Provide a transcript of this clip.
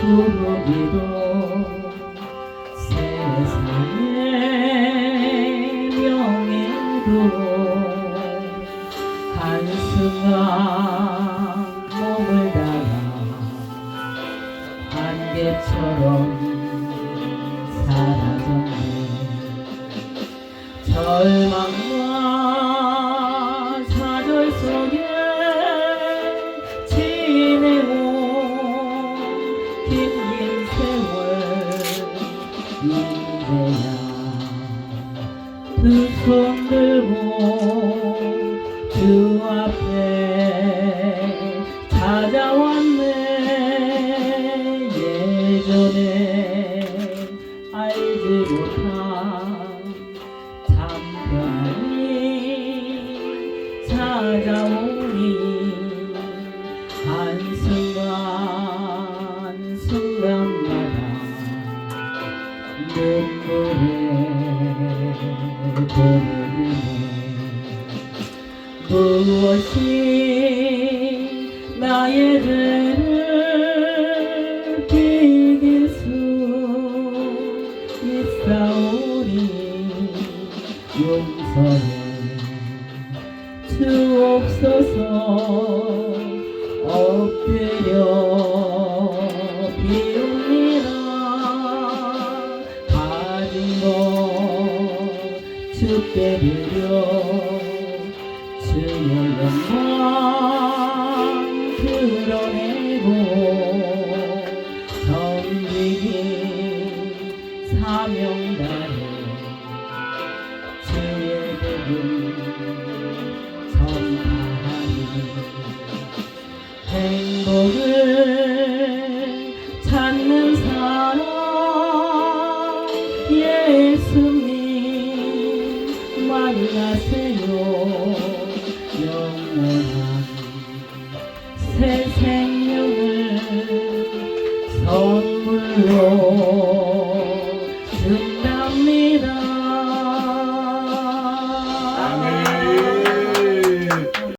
부르기도 세상의 명예도 한순간 몸을 다가 안개처럼 사라졌네 절망과 사절 속에 긴긴 세월 이제야 두 손 들고 주 앞에 찾아왔네. 예전에 알지 못한 참편이 찾아오 고르네 무엇이 나의 죄를 비길 수 있사오니 용서해 주옵소서 주께 드려 주의 영광 드러내고 정직이 사명 다해 주의 복음 만나세요. 영원한 새 생명을 선물로